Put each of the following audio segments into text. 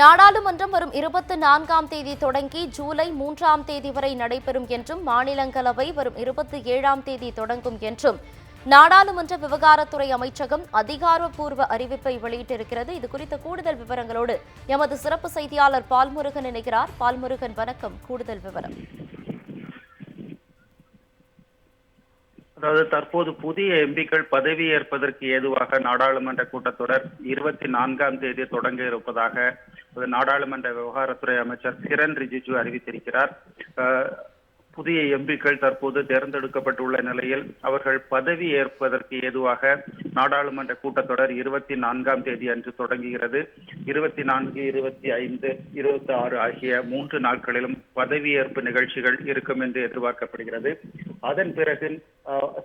நாடாளுமன்றம் வரும் இருபத்தி நான்காம் தேதி தொடங்கி ஜூலை மூன்றாம் தேதி வரை நடைபெறும் என்றும் மாநிலங்களவை வரும் இருபத்தி ஏழாம் தேதி தொடங்கும் என்றும் நாடாளுமன்ற விவகாரத்துறை அமைச்சகம் அதிகாரப்பூர்வ அறிவிப்பை வெளியிட்டிருக்கிறது. இது குறித்த கூடுதல் விவரங்களோடு எமது சிறப்பு செய்தியாளர் பால்முருகன் இணைகிறார். பால்முருகன் வணக்கம். கூடுதல் விவரம். அதாவது தற்போது புதிய எம்பிக்கள் பதவி ஏற்பதற்கு ஏதுவாக நாடாளுமன்ற கூட்டத்தொடர் இருபத்தி நான்காம் தேதி தொடங்க இருப்பதாக நாடாளுமன்ற விவகாரத்துறை அமைச்சர் கிரண் ரிஜிஜு அறிவித்திருக்கிறார். அஹ், புதிய எம்பிக்கள் தற்போது தேர்ந்தெடுக்கப்பட்டுள்ள நிலையில் அவர்கள் பதவி ஏற்பதற்கு ஏதுவாக நாடாளுமன்ற கூட்டத்தொடர் இருபத்தி நான்காம் தேதி அன்று தொடங்குகிறது. இருபத்தி நான்கு இருபத்தி ஐந்து இருபத்தி ஆறு ஆகிய மூன்று நாட்களிலும் பதவியேற்பு நிகழ்ச்சிகள் இருக்கும் என்று எதிர்பார்க்கப்படுகிறது. அதன் பிறகு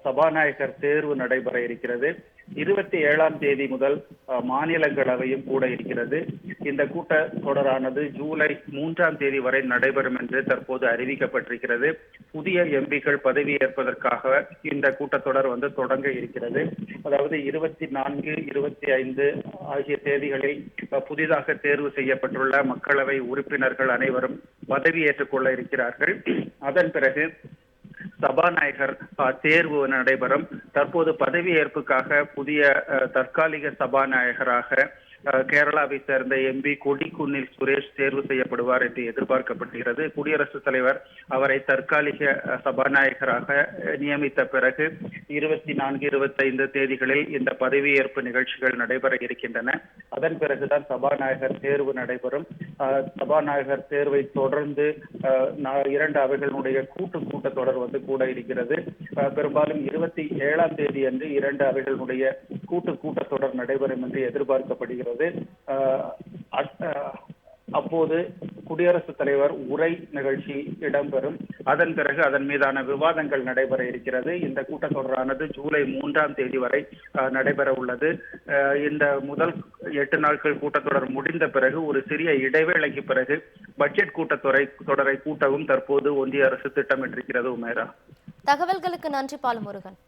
சபாநாயகர் தேர்வு நடைபெற இருக்கிறது. இருபத்தி ஏழாம் தேதி முதல் அஹ், மாநிலங்களவையும் கூட இருக்கிறது. இந்த கூட்ட தொடரானது ஜூலை மூன்றாம் தேதி வரை நடைபெறும் என்று தற்போது அறிவிக்கப்பட்டிருக்கிறது. புதிய எம்பிக்கள் பதவியேற்பதற்காக இந்த கூட்டத்தொடர் வந்து தொடங்க இருக்கிறது. அதாவது இருபத்தி நான்கு இருபத்தி ஐந்து ஆகிய தேதிகளில் அஹ், புதிதாக தேர்வு செய்யப்பட்டுள்ள மக்களவை உறுப்பினர்கள் அனைவரும் பதவியேற்றுக் கொள்ள இருக்கிறார்கள். அதன் பிறகு சபாநாயகர் தேர்வு நடைபெறும். தற்போது பதவியேற்புக்காக புதிய அஹ், தற்காலிக சபாநாயகராக கேரளாவை சேர்ந்த எம்பி கொடிக்குன்னில் சுரேஷ் தேர்வு செய்யப்படுவார் என்று எதிர்பார்க்கப்படுகிறது. குடியரசுத் தலைவர் அவரை தற்காலிக சபாநாயகராக நியமித்த பிறகு இருபத்தி நான்கு இருபத்தைந்து தேதிகளில் இந்த பதவியேற்பு நிகழ்ச்சிகள் நடைபெற இருக்கின்றன. அதன் பிறகுதான் சபாநாயகர் தேர்வு நடைபெறும். சபாநாயகர் தேர்வை தொடர்ந்து அஹ், நா- இரண்டு அவைகளுடைய கூட்டு கூட்டத்தொடர் வந்து கூட இருக்கிறது. அஹ், பெரும்பாலும் இருபத்தி ஏழாம் தேதி அன்று இரண்டு அவைகளுடைய கூட்டு கூட்டத்தொடர் நடைபெறும் என்று எதிர்பார்க்கப்படுகிறது. அஹ், அப்போது குடியரசுத் தலைவர் உரை நிகழ்ச்சி இடம்பெறும். அதன் பிறகு அதன் மீதான விவாதங்கள் நடைபெற இருக்கிறது. இந்த கூட்டத்தொடரானது ஜூலை மூன்றாம் தேதி வரை நடைபெற உள்ளது. இந்த முதல் எட்டு நாட்கள் கூட்டத்தொடர் முடிந்த பிறகு ஒரு சிறிய இடைவேளைக்கு பிறகு பட்ஜெட் கூட்டத்தொடரை தொடரை கூட்டவும் தற்போது ஒன்றிய அரசு திட்டமிட்டிருக்கிறது உமேரா. தகவல்களுக்கு நன்றி பாலுமுருகன்.